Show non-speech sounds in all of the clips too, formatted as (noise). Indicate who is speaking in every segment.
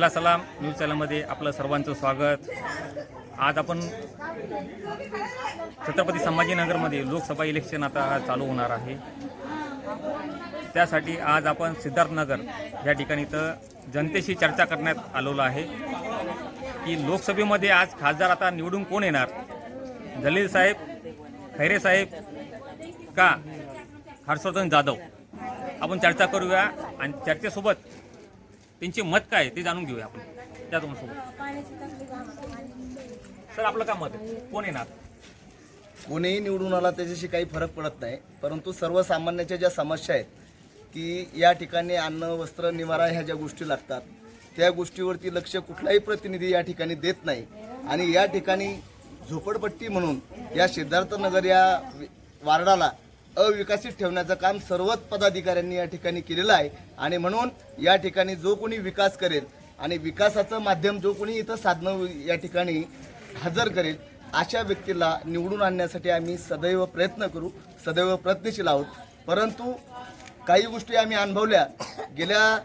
Speaker 1: मिला सलाम न्यूज चॅनलमध्ये आपलं सर्वांचं स्वागत. आज आपण छत्रपती संभाजीनगरमध्ये लोकसभा इलेक्शन आता चालू होणार आहे. त्यासाठी आज आपण सिद्धार्थनगर या ठिकाणी तर जनतेशी चर्चा करण्यात आलेलो आहे. की लोकसभेमध्ये आज खासदार आता निवडून कोण येणार? जलील साहेब खैरे साहेब का हर्षवर्धन जाधव? आपण चर्चा करूया आणि चर्चेसोबत त्यांचे मत काय ते जाणून घेऊया आपण. त्या दोनसोबत सर आपलं काय मत आहे? कोण येणार?
Speaker 2: कोणीही निवडून आला त्याच्याशी काही फरक पडत नाही. परंतु सर्वसामान्याच्या ज्या समस्या आहेत की या ठिकाणी अन्न वस्त्र निवारा ह्या ज्या गोष्टी लागतात त्या गोष्टीवरती लक्ष कुठलाही प्रतिनिधी या ठिकाणी देत नाही. आणि या ठिकाणी झोपडपट्टी म्हणून या सिद्धार्थनगर या वार्डाला अविकसित ठेवण्याचं काम सर्वच पदाधिकाऱ्यांनी या ठिकाणी केलेलं आहे. आणि म्हणून या ठिकाणी जो कोणी विकास करेल आणि विकासाचं माध्यम जो कोणी इथं साधनं या ठिकाणी हजर करेल अशा व्यक्तीला निवडून आणण्यासाठी आम्ही सदैव प्रयत्न करू सदैव प्रयत्नशील आहोत. परंतु काही गोष्टी आम्ही अनुभवल्या. गेल्या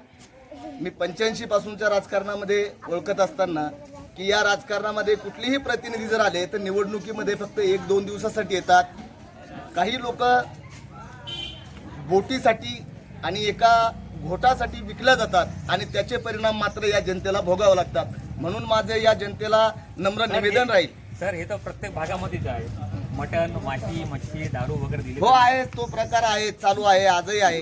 Speaker 2: मी पंच्याऐंशी पासूनच्या राजकारणामध्ये ओळखत असताना की या राजकारणामध्ये कुठलेही प्रतिनिधी जर आले तर निवडणुकीमध्ये फक्त एक दोन दिवसासाठी येतात. काही लोक बोटीसाठी आणि एका घोटासाठी विकल्या जातात आणि त्याचे परिणाम मात्र या जनतेला भोगावे लागतात. म्हणून माझे या जनतेला नम्र निवेदन राहील.
Speaker 1: सर हे तर प्रत्येक भागामध्येच आहे. मटण माशी मच्छी दारू वगैरे दिली
Speaker 2: हो आहे तो प्रकार आहे चालू आहे आजही आहे.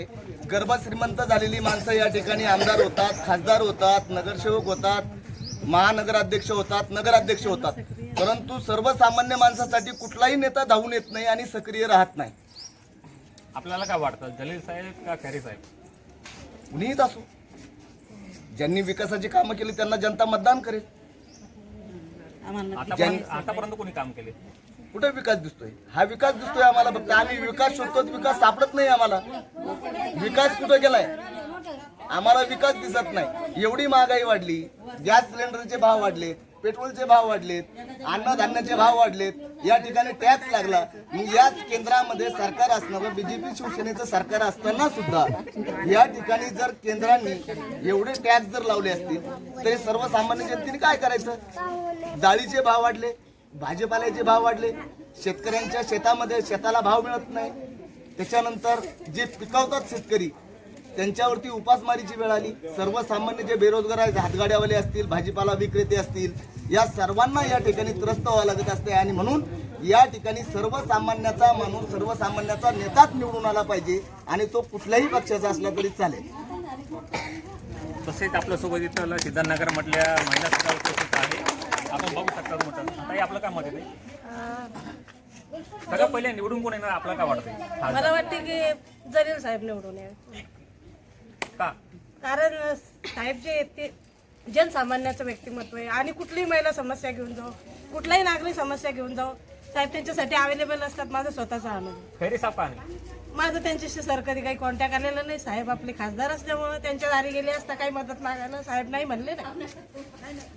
Speaker 2: गर्भ श्रीमंत झालेली माणसं या ठिकाणी आमदार होतात खासदार होतात नगरसेवक होतात महानगराध्यक्ष होतात नगराध्यक्ष होतात. परंतु सर्वसामान्य माणसासाठी कुठलाही नेता धावून येत नाही आणि सक्रिय राहत नाही.
Speaker 1: आपल्याला काय वाटतं? जलील साहेब का खैरे साहेब?
Speaker 2: कुणीही असो. ज्यांनी विकासाची कामं केली त्यांना जनता मतदान करेल.
Speaker 1: आतापर्यंत आतापर्यंत कोणी काम केले?
Speaker 2: कुठे विकास दिसतोय? हा विकास दिसतोय आम्हाला फक्त. आम्ही विकास शोधतो विकास सापडत नाही आम्हाला. विकास कुठे गेलाय? आम्हाला विकास दिसत नाही. एवढी महागाई वाढली गॅस सिलेंडरचे भाव वाढलेत पेट्रोलचे भाव वाढलेत अन्नधान्याचे भाव वाढलेत. या ठिकाणी टॅक्स लागला. मग याच केंद्रामध्ये सरकार असणारं बीजेपी शिवसेनेचं सरकार असताना सुद्धा या ठिकाणी जर केंद्रांनी एवढे टॅक्स जर लावले असतील तर सर्वसामान्य जनतेने काय करायचं? डाळीचे भाव वाढले भाजीपाल्याचे भाव वाढले. शेतकऱ्यांच्या शेतामध्ये शेताला भाव मिळत नाही. त्याच्यानंतर जे पिकवतात शेतकरी त्यांच्यावरती उपासमारीची वेळ आली. सर्वसामान्य जे बेरोजगार आहेत हातगाड्यावाले असतील भाजीपाला विक्रेते असतील या सर्वांना या ठिकाणी त्रस्त व्हावं लागत असते. आणि म्हणून या ठिकाणी सर्वसामान्याचा माणूस सर्वसामान्याचा नेताच निवडून आला पाहिजे आणि तो कुठल्याही पक्षाचा असला तरी चालेल.
Speaker 1: तसेच आपल्यासोबत इथं सिद्धार्थनगर म्हटल्या महिला सुद्धा उपस्थित आहे. आपण बघू शकता म्हटलं ताई आपलं काय मत आहे? सगळं पहिले निवडून कोण येणार आपलं काय खासदार?
Speaker 3: मला वाटते की जलील साहेब निवडून यावे
Speaker 1: का
Speaker 3: कारण साहेब जे आहेत ते जनसामान्याचं व्यक्तिमत्व आहे. आणि कुठलीही महिला समस्या घेऊन जाऊ कुठलाही नागरिक समस्या घेऊन जाऊ साहेब त्यांच्यासाठी अवेलेबल असतात. माझा स्वतःचा अनुभव
Speaker 1: खैरे
Speaker 3: माझं त्यांच्याशी सर कधी काही कॉन्टॅक्ट आलेला नाही. साहेब आपले खासदार असल्यामुळे त्यांच्या दारी गेले असता काही मदत मागायला. साहेब नाही म्हणले ना.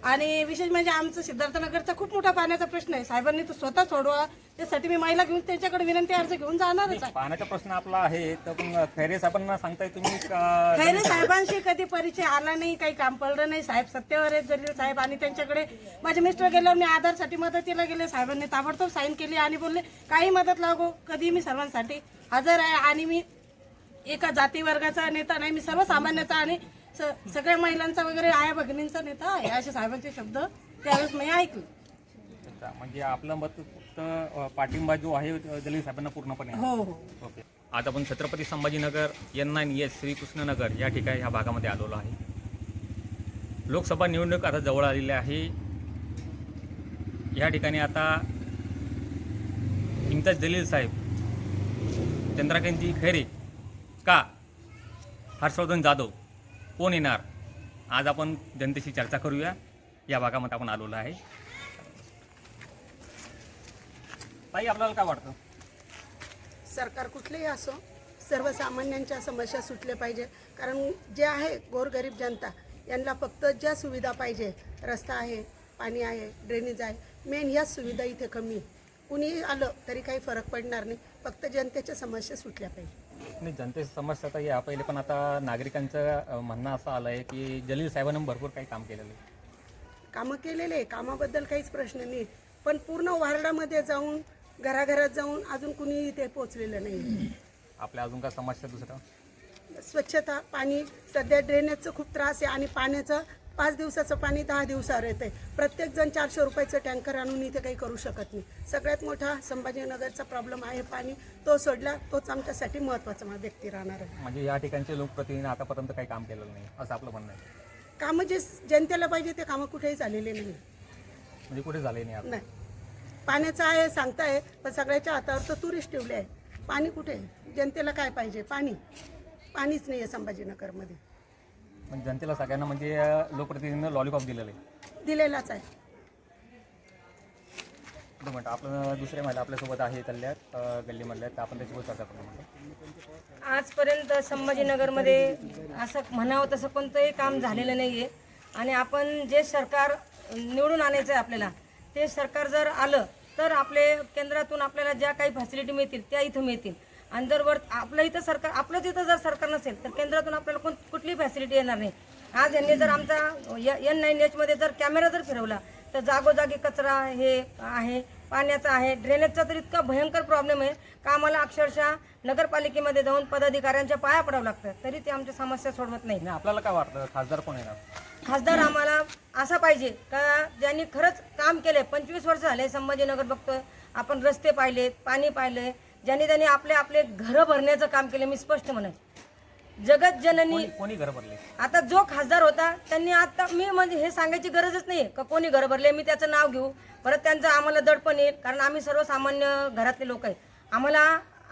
Speaker 3: आणि विशेष म्हणजे आमचं सिद्धार्थनगरचा खूप मोठा पाण्याचा प्रश्न आहे. साहेबांनी तो स्वतः सोडवा. त्यासाठी मी महिला घेऊन त्यांच्याकडे विनंती अर्ज घेऊन जाणारच आहे.
Speaker 1: पाण्याचा प्रश्न आपला आहे. तर पण खैरे साहेबांना सांगताय तुम्ही का-
Speaker 3: खैरे साहेबांशी कधी परिचय आला नाही काही काम पडलं नाही. साहेब सत्तेवर आहेत जलील साहेब आणि त्यांच्याकडे माझे मिस्टर गेल्यावर मी आधारसाठी मदतीला गेले. साहेबांनी ताबडतोब साईन केली आणि बोलले काही मदत लागो. कधी मी सर्वांसाठी हजर आहे आणि मी एका जाती वर्गाचा नेता नाही मी सर्वसामान्याचा आणि स- सगळ्या महिलांचा वगैरे आया भगिनींचा नेता आहे असे साहेबांचे शब्द त्यावेळेस मी ऐकले.
Speaker 1: अच्छा, म्हणजे आपलं मत फक्त अ, पाठिंबा जो आहे अ, जलील साहेबांना पूर्णपणे आहे.
Speaker 3: हो हो.
Speaker 1: ओके. आज आपण Chhatrapati Sambhajinagar N nine S Shrikrishnanagar या ठिकाणी ह्या भागामध्ये आलेलो आहे. लोकसभा निवडणूक आता जवळ आलेली आहे. या ठिकाणी आता इम्तियाज जलील साहेब चंद्राकांतजी खैरे का? हर्षवर्धन जाधव कोण येणार? आज आपण जनतेशी चर्चा करूया. या भागामध्ये आपण आलेलो आहे. ताई आपल्याला काय वाटतं?
Speaker 4: सरकार कुठलेही असो सर्वसामान्यांच्या समस्या सुटल्या पाहिजे. कारण जे आहे गोरगरीब जनता यांना फक्त ज्या सुविधा पाहिजे रस्ता आहे पाणी आहे ड्रेनेज आहे मेन ह्याच सुविधा इथे कमी आहे. कुणीही आलं तरी काही फरक पडणार नाही. फक्त जनतेच्या समस्या सुटल्या पाहिजे.
Speaker 1: आणि जनतेची समस्या तर या पहिले पण आता नागरिकांचं अ, म्हणणं असं आलं आहे की जलील साहेबांनी भरपूर काही काम केलेलं आहे.
Speaker 4: कामं केलेले आहे. कामाबद्दल काहीच प्रश्न नाही. पण पूर्ण वार्डामध्ये जाऊन घराघरात जाऊन अजून कुणी इथे पोचलेलं नाही.
Speaker 1: आपल्या अजून काय समस्या दुसरं?
Speaker 4: स्वच्छता पाणी सध्या ड्रेनेजचं खूप त्रास आहे आणि पाण्याचं पाच दिवसाचं पाणी दहा दिवसावर येते प्रत्येक जण चारशे रुपयाचं टँकर आणून इथे काही करू शकत नाही. सगळ्यात मोठा संभाजीनगरचा प्रॉब्लेम आहे पाणी. तो सोडला तोच आमच्यासाठी महत्त्वाचा व्यक्ती राहणार आहे.
Speaker 1: म्हणजे या ठिकाणचे लोकप्रतिनिधी आतापर्यंत काही काम केलेलं नाही असं आपलं म्हणणं आहे.
Speaker 4: कामं जे जनतेला पाहिजे ते कामं कुठेही झालेले नाही.
Speaker 1: म्हणजे कुठे झाले नाही
Speaker 4: पाण्याचं आहे सांगताय पण सगळ्याच्या हातावर तर टुरिस्ट ठेवले आहे. पाणी कुठे? आहे? जनतेला काय पाहिजे? पाणी. पाणीच नाही आहे संभाजीनगरमध्ये.
Speaker 1: म्हणजे जनतेला सगळ्यांना म्हणजे लोकप्रतिनिधीनं लॉलीपॉप दिलेलं आहे.
Speaker 4: दिलेलाच आहे.
Speaker 1: दोन मिनटं आपलं दुसरे महिला आपल्यासोबत आहे इथल्या अ, गल्लीमधल्या तर आपण चर्चा करू म्हणतो
Speaker 5: आजपर्यंत संभाजीनगरमध्ये असं म्हणावं तसं कोणतंही काम झालेलं नाही आहे आणि आपण जे सरकार निवडून आणायचं आहे आपल्याला ते सरकार जर आलं तर आपले केंद्रातून आपल्याला ज्या काही फॅसिलिटी मिळतील त्या इथं मिळतील. आणि जर वर आपलं इथं सरकार आपलंच इथं जर सरकार नसेल तर केंद्रातून आपल्याला कोण कुठलीही फॅसिलिटी येणार नाही. आज यांनी जर आमचा एन नाईन एचमध्ये जर कॅमेरा जर फिरवला तर जागोजागी कचरा हे आहे पाण्याचा आहे ड्रेनेजचा तर इतका भयंकर प्रॉब्लेम आहे. का आम्हाला अक्षरशः नगरपालिकेमध्ये जाऊन पदाधिकाऱ्यांच्या पाया पडावं लागतं. तरी ते आमच्या समस्या सोडवत नाही
Speaker 1: नाही आपल्याला काय वाटतं? खासदार कोण येणार?
Speaker 5: खासदार आम्हाला असा पाहिजे का ज्यांनी खरंच काम केले पंचवीस वर्ष झाले संभाजीनगर बघतोय. आपण रस्ते पाहिलेत पाणी पाहिले ज्यांनी त्यांनी आपले आपले घरं भरण्याचं काम केलं मी स्पष्ट म्हणत जगत जननी
Speaker 1: कोणी घर भरले?
Speaker 5: आता जो खासदार होता त्यांनी आता मी म्हणजे हे सांगायची गरजच नाही का कोणी घर भरले मी त्याचं नाव घेऊ. परत त्यांचं आम्हाला दडपण येईल कारण आम्ही सर्वसामान्य घरातले लोक आहेत आम्हाला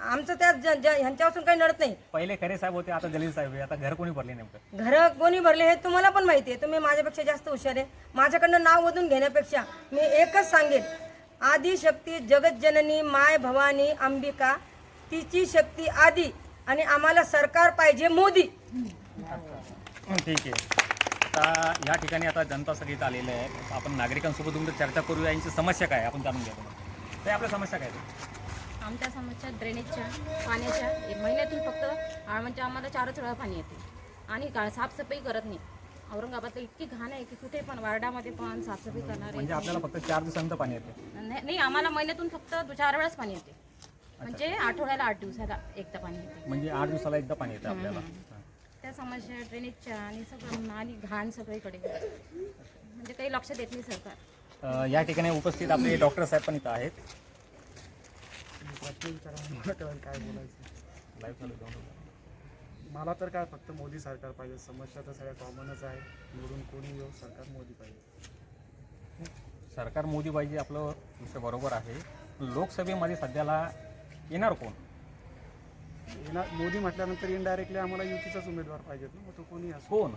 Speaker 5: आमचं त्या ज- ज- ह्यांच्यापासून काही नडत नाही.
Speaker 1: पहिले खरे साहेब होते आता जलील साहेब आहे आता घर कोणी भरले नेमकं?
Speaker 5: घरं कोणी भरले हे तुम्हाला पण माहिती आहे. तुम्ही माझ्यापेक्षा जास्त हुशार आहे. माझ्याकडनं नाव वधून घेण्यापेक्षा मी एकच सांगेन. आदिशक्ती जगतजननी माय भवानी अंबिका तिची शक्ती आदी. आणि आम्हाला सरकार पाहिजे मोदी.
Speaker 1: ठीक आहे. आता या ठिकाणी आता जनता सगळीच आलेली आहे. आपण नागरिकांसोबत तुमचं चर्चा करूया. यांची समस्या काय? आपण जाणून घ्या ते आपल्या समस्या काय आहेत?
Speaker 6: आमच्या समस्या ड्रेनेजच्या पाण्याच्या. एक महिन्यातून फक्त म्हणजे आम्हाला चारच वेळा पाणी येते. आणि का साफसफाई करत नाही. औरंगाबादला इतकी घाण आहे की कुठे पण वार्डामध्ये पण साफसफाई करणारे
Speaker 1: म्हणजे आपल्याला फक्त चार दिवसानंतर पाणी येते.
Speaker 6: नाही नाही, आम्हाला महिन्यातून फक्त दो- चार वेळाच पाणी येते. म्हणजे आठवड्याला आठ दिवसाला एकदा पाणी येते.
Speaker 1: म्हणजे आठ दिवसाला एकदा पाणी येतं आपल्याला. हां.
Speaker 6: त्या समस्या ड्रेनेजच्या आणि सगळं आणि घाण सगळीकडे. म्हणजे काही लक्ष देत नाही सरकार.
Speaker 1: अ, या ठिकाणी उपस्थित आपले डॉक्टर साहेब पण इथं आहेत. (laughs)
Speaker 7: काय बोलायचं?
Speaker 1: लाईव्ह चालू आहे.
Speaker 7: मला तर काय फक्त मोदी सरकार पाहिजे. समस्या तर सगळ्या कॉमनच आहे. निवडून कोणी येऊ? सरकार मोदी पाहिजे.
Speaker 1: सरकार मोदी पाहिजे आपलं विषय बरोबर आहे. लोकसभेमध्ये सध्याला येणार कोण?
Speaker 7: येणार मोदी म्हटल्यानंतर इनडायरेक्टली आम्हाला युतीचाच उमेदवार पाहिजेत ना. मग तो कोणी असो?
Speaker 1: कोण?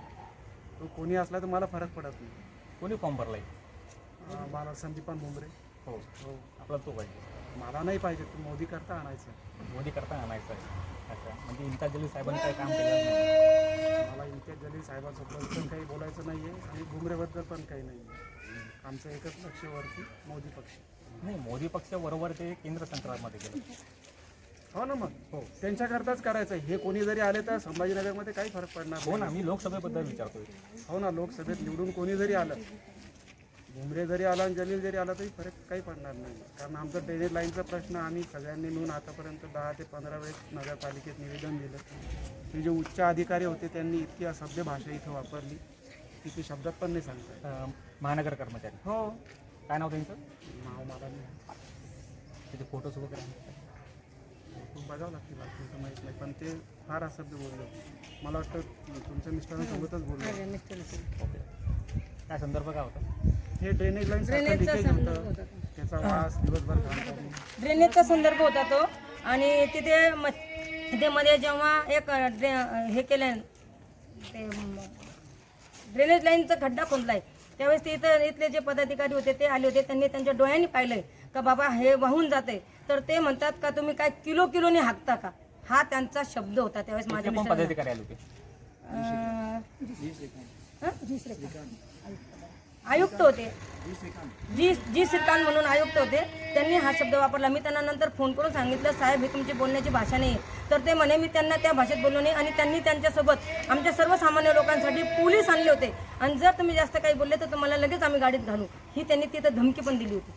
Speaker 7: तो कोणी असला तर मला फरक पडत नाही.
Speaker 1: कोणी फॉर्म भरलाय?
Speaker 7: अं, मला संदीपान भुमरे
Speaker 1: हो.
Speaker 7: हो
Speaker 1: आपला तो पाहिजे.
Speaker 7: मला नाही पाहिजे. तो मोदी करता आणायचं.
Speaker 1: मोदी करता आणायचं आहे. अच्छा म्हणजे इम्तियाज जलील साहेबांनी काही काम केलं नाही.
Speaker 7: मला इम्तियाज जलील साहेबांसोबत पण काही बोलायचं नाही आहे आणि भुमरेबद्दल पण काही नाही आहे आमचं एकच लक्ष वरती मोदी पक्ष.
Speaker 1: नाही मोदी पक्ष बरोबर ते केंद्र सरकारमध्ये गेलं.
Speaker 7: हो ना मग? हो. त्यांच्याकरताच करायचं आहे. हे कोणी जरी आले तर संभाजीनगरमध्ये काही फरक पडणार
Speaker 1: हो
Speaker 7: नाही.
Speaker 1: ना मी लोकसभेबद्दल विचारतोय.
Speaker 7: हो ना लोकसभेत निवडून कोणी जरी आलं भुमरे जरी आला आणि जलील जरी आला तरी फरक काही पडणार नाही. कारण आमचा ड्रेनेज लाईनचा प्रश्न आम्ही सगळ्यांनी मिळून आतापर्यंत दहा ते पंधरा वेळेस नगरपालिकेत निवेदन दिलं. ते जे उच्च अधिकारी होते त्यांनी इतकी असभ्य भाषा इथं वापरली. की ती शब्दात पण नाही सांगता येत.
Speaker 1: अं, महानगर कर्मचारी.
Speaker 7: हो.
Speaker 1: काय नाव त्यांचं?
Speaker 7: नाव मला नाही.
Speaker 1: त्याचे फोटोज वगैरे.
Speaker 7: खूप बघावं लागतील आपल्याला माहीत नाही. पण ते फार असभ्य बोलले. होते. मला वाटतं तुमच्या मिस्टरांसोबतच बोललो.
Speaker 1: ओके. काय संदर्भ काय होता?
Speaker 7: हे ड्रेनेज लाईन सारखं
Speaker 5: ड्रेनेजचा
Speaker 7: लिकेज
Speaker 5: संदर्भ
Speaker 7: होतं
Speaker 5: होता.
Speaker 7: त्याचा वास दिवसभर घाण करणे
Speaker 5: ड्रेनेजचा संदर्भ होता तो. आणि तिथे म तिथे मध्ये जेव्हा एक ड्रे हे केलं ते म, ड्रेनेज लाईनचा खड्डा खोदलाय. त्यावेळेस ते इथं इथले जे पदाधिकारी होते ते आले होते. त्यांनी त्यांच्या डोळ्यांनी पाहिलंय का बाबा हे वाहून जाते. तर ते म्हणतात का तुम्ही काय किलो किलोने हाकता का? हा त्यांचा शब्द होता त्यावेळेस माझ्या
Speaker 1: ते
Speaker 5: मिस्टरांना.
Speaker 1: पदाधिकारी आले होते?
Speaker 5: अं, हं? आयुक्त होते. जी जी श्रीकांत म्हणून आयुक्त होते. त्यांनी हा शब्द वापरला. मी त्यांना नंतर फोन करून सांगितलं साहेब ही तुमची बोलण्याची भाषा नाही आहे." तर ते म्हणे मी त्यांना त्या भाषेत बोललो नाही आणि त्यांनी त्यांच्यासोबत आमच्या सर्वसामान्य लोकांसाठी पोलीस आणले होते. आणि जर तुम्ही जास्त काही बोलले तर तुम्हाला लगेच आम्ही गाडीत घालू. ही त्यांनी तिथं धमकी पण दिली होती.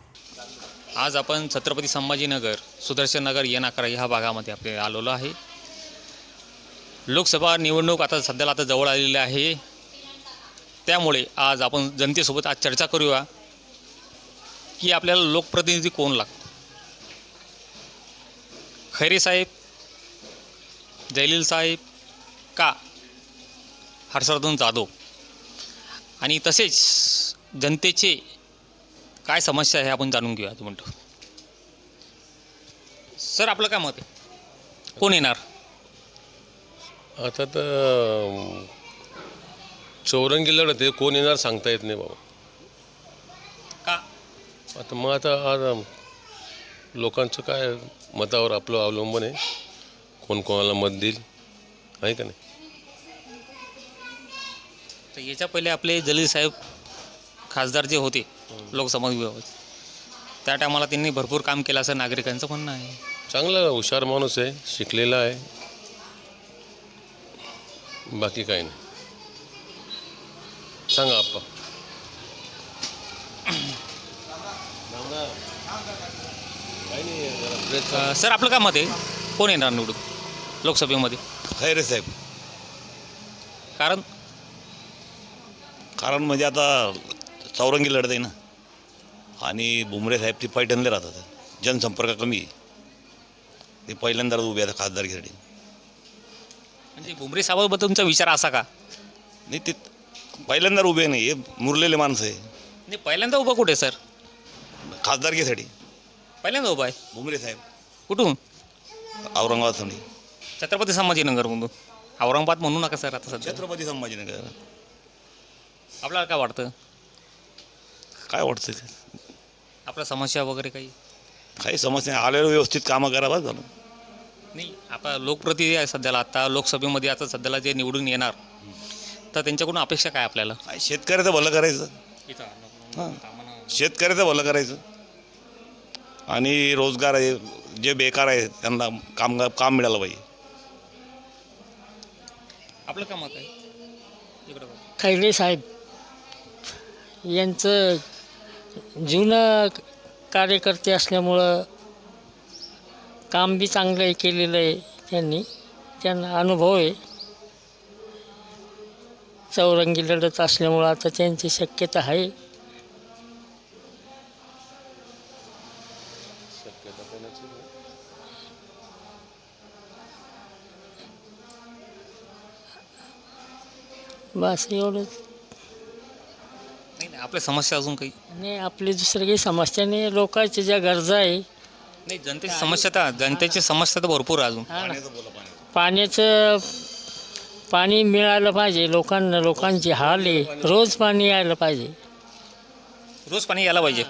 Speaker 1: आज आपण छत्रपती संभाजीनगर सुदर्शन नगर एन अकरा ह्या भागामध्ये आपले आलेलो आहे. लोकसभा निवडणूक आता सध्याला आता जवळ आलेली आहे. त्यामुळे आज आपण जनतेसोबत आज चर्चा करूया की आपल्याला लोकप्रतिनिधी कोण लागतो? खैरे साहेब जयलील साहेब का? हर्षवर्धन जाधव. आणि तसेच जनतेचे काय समस्या आहे आपण जाणून घेऊया तू म्हणतो. सर आपलं काय मत आहे? कोण येणार?
Speaker 8: आता तर चौरंगी लढत आहे कोण येणार सांगता येत नाही बाबा.
Speaker 1: का?
Speaker 8: आता मग आता आज लोकांचं काय मतावर आपलं अवलंबन आहे? कोण कोणाला मत देईल? आहे का नाही?
Speaker 1: तर याच्या पहिले आपले जलील साहेब खासदार जे होते लोकसभा विभागाचे त्या टायमाला त्यांनी भरपूर काम केलं असं नागरिकांचं म्हणणं आहे.
Speaker 8: चांगला हुशार माणूस आहे शिकलेला आहे. बाकी काही नाही. सांगा आप्पा.
Speaker 1: अं, सर आपलं काय मत आहे? कोण येणार निवडून लोकसभेमध्ये?
Speaker 9: खैरे साहेब.
Speaker 1: कारण?
Speaker 9: कारण म्हणजे आता चौरंगी लढत आहे ना. आणि बुमरे साहेब ती पैठणले राहतात. जनसंपर्क कमी आहे. ते पहिल्यांदाच उभे आहेत खासदारकीसाठी
Speaker 1: म्हणजे बुमरे साहेबाबद्दल तुमचा विचार असा का?
Speaker 9: नाही ते पहिल्यांदा उभे नाही हे मुरलेले माणसं आहे.
Speaker 1: नाही पहिल्यांदा उभा कुठे सर?
Speaker 9: खासदारकीसाठी.
Speaker 1: पहिल्यांदा उभा आहे?
Speaker 9: बुमरे साहेब.
Speaker 1: कुठून?
Speaker 9: औरंगाबाद समडी
Speaker 1: छत्रपती संभाजीनगरमधून. औरंगाबाद म्हणू नका सर आता सध्या.
Speaker 9: छत्रपती संभाजीनगर.
Speaker 1: आपल्याला काय वाटतं?
Speaker 9: काय वाटतं ते?
Speaker 1: आपल्या समस्या वगैरे काही?
Speaker 9: काही समस्या नाही. आलेलं व्यवस्थित कामं करा बस झालं.
Speaker 1: नाही आता लोकप्रतिनिधी आहे सध्याला. आता लोकसभेमध्ये आता सध्याला जे निवडून येणार तर त्यांच्याकडून अपेक्षा काय आपल्याला?
Speaker 9: काय शेतकऱ्याचं भलं करायचं. हां. शेतकऱ्याचं भलं करायचं. आणि रोजगार आहे जे बेकार आहे त्यांना काम काम मिळालं पाहिजे.
Speaker 1: आपलं काय मत आहे. इकडं बघा.
Speaker 10: खैरे साहेब. यांचं जुनं कार्यकर्ते असल्यामुळं काम बी चांगलं आहे केलेलं आहे त्यांनी. त्यांना अनुभव आहे. चौरंगी लढत असल्यामुळं आता त्यांची शक्यता आहे. बस एवढंच.
Speaker 1: नाही नाही आपल्या समस्या अजून काही?
Speaker 10: आणि आपली दुसरं काही समस्या नाही. लोकांच्या ज्या गरजा आहे.
Speaker 1: नाही जनतेची समस्या तर जनतेची समस्या तर भरपूर आहे अजून.
Speaker 10: हा ना. पाण्याचं पाणी मिळालं पाहिजे लोकांना लोकांची हाल आहे. रोज पाणी यायला पाहिजे.
Speaker 1: रोज पाणी यायला पाहिजे.